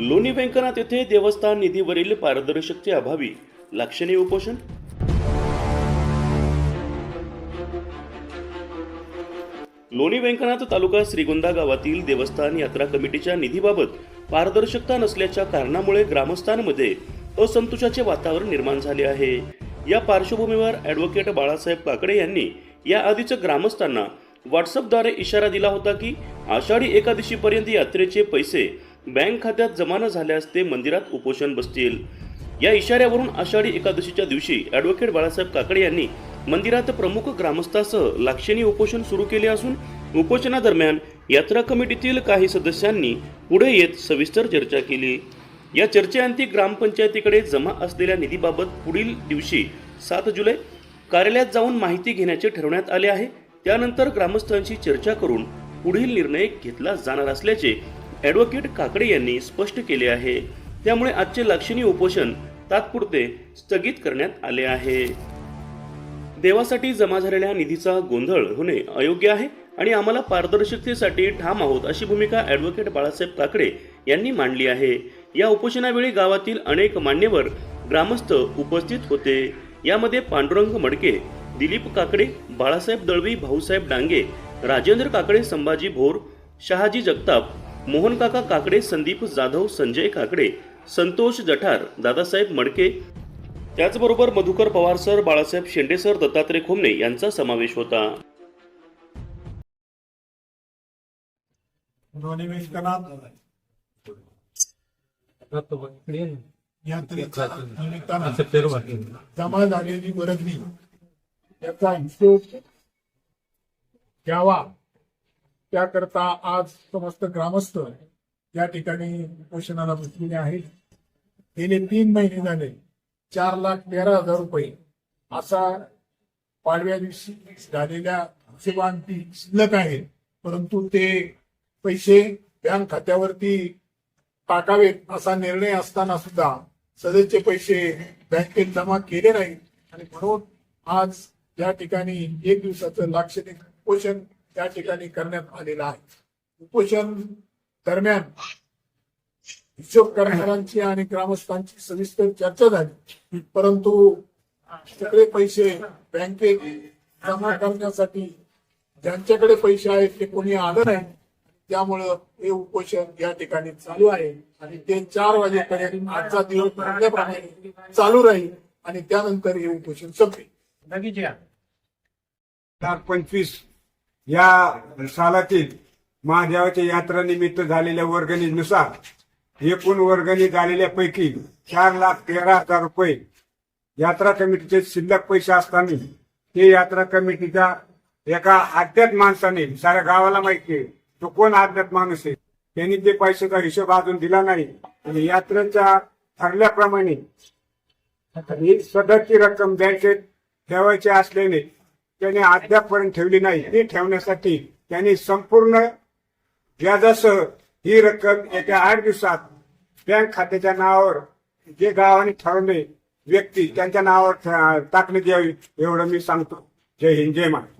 लोणी व्यंकनाथ येथे देवस्थान निधीवरील पारदर्शकते अभावी लाक्षणीय उपोषण? लोणी व्यंकनाथ तालुका श्रीगोंदा गावातील देवस्थान यात्रा कमिटीच्या निधीबाबत पारदर्शकता नसल्याच्या कारणामुळे ग्रामस्थांमध्ये असंतोषाचे वातावरण निर्माण झाले आहे. या पार्श्वभूमीवर ॲडव्होकेट बाळासाहेब काकडे यांनी या आधीच ग्रामस्थांना व्हॉट्सअपद्वारे इशारा दिला होता की आषाढी एकादशीपर्यंत यात्रेचे पैसे बँक खात्यात जमा न झाल्यास ते मंदिरात उपोषण बसतील. या इशाऱ्यावरून आषाढी एकादशीच्या दिवशी ॲडव्होकेट बाळासाहेब काकडे यांनी मंदिरात प्रमुख ग्रामस्थासह लाक्षणी उपोषण सुरू केले असून उपोषणादरम्यान यात्रा कमिटीतील काही सदस्यांनी पुढे येत सविस्तर चर्चा केली. या चर्चेअंती ग्रामपंचायतीकडे जमा असलेल्या निधीबाबत पुढील दिवशी सात जुलै कार्यालयात जाऊन माहिती घेण्याचे ठरवण्यात आले आहे. त्यानंतर ग्रामस्थांशी चर्चा करून पुढील निर्णय घेतला जाणार असल्याचे ॲडव्होकेट काकडे यांनी स्पष्ट केले आहे. त्यामुळे आजचे लाक्षणिक उपोषण तात्पुरते स्थगित करण्यात आले आहे. देवासाठी जमा झालेल्या निधीचा गोंधळ होणे अयोग्य आहे आणि आम्हाला पारदर्शकतेसाठी ठाम आहोत अशी भूमिका ॲडव्होकेट बाळासाहेब काकडे यांनी मांडली आहे. या उपोषणावेळी गावातील अनेक मान्यवर ग्रामस्थ उपस्थित होते. यामध्ये पांडुरंग मडके दिलीप काकडे बाळासाहेब दळवी भाऊसाहेब डांगे राजेंद्र काकडे संभाजी भोर शहाजी जगताप मोहन काका काकडे संदीप जाधव संजय काकडे संतोष जठार दादासाहेब मडके. त्याचबरोबर मधुकर पवार सर बाळासाहेब शेंडे सर दत्तात्रय खोमणे यांचा समावेश होता. जमा झालेली वर्गणी. याचा हिशोब घ्यावा. त्याकरता आज समस्त ग्रामस्थ या ठिकाणी उपोषणाला बसलेले आहेत. गेले तीन महिने झाले चार लाख तेरा हजार रुपये असा पाडव्या दिवशी झालेल्या हिशोबांती शिल्लक आहे. परंतु ते पैसे बँक खात्यावरती टाकावेत असा निर्णय असताना सुद्धा सदरचे पैसे बँकेत जमा केले नाहीत. आणि म्हणून आज या ठिकाणी एक दिवसाचं लाक्षणिक उपोषण त्या ठिकाणी करण्यात आलेलं आहे. उपोषण दरम्यान हिशोब करणाऱ्यांची आणि ग्रामस्थांची सविस्तर चर्चा झाली. परंतु सगळे पैसे बँकेत जमा करण्यासाठी ज्यांच्याकडे पैसे आहेत ते कोणी आलं नाही. त्यामुळं हे उपोषण या ठिकाणी चालू आहे. आणि ते चार वाजेपर्यंत आजचा दिवस म्हटल्याप्रमाणे चालू राहील आणि त्यानंतर हे उपोषण संपेल. पंचवीस या सालातील महादेवाच्या यात्रानिमित्त झालेल्या वर्गणीनुसार एकूण वर्गणी झालेल्यापैकी चार लाख तेरा हजार रुपये यात्रा कमिटीचे शिल्लक पैसे असताना ते यात्रा कमिटीच्या एका अज्ञात माणसाने साऱ्या गावाला माहिती आहे तो कोण अज्ञात माणूस आहे? त्यांनी ते पैशाचा हिशोब अजून दिला नाही. आणि यात्रेच्या ठरल्याप्रमाणे ही सदरची रक्कम बँकेत ठेवायची असल्याने त्याने अद्यापपर्यंत ठेवली नाही. ती ठेवण्यासाठी त्यांनी संपूर्ण व्याजासह ही रक्कम येत्या आठ दिवसात बँक खात्याच्या नावावर जे गावाने ठरवले व्यक्ती त्यांच्या नावावर टाकण्यात यावी एवढं मी सांगतो. जय हिंद जय महाराज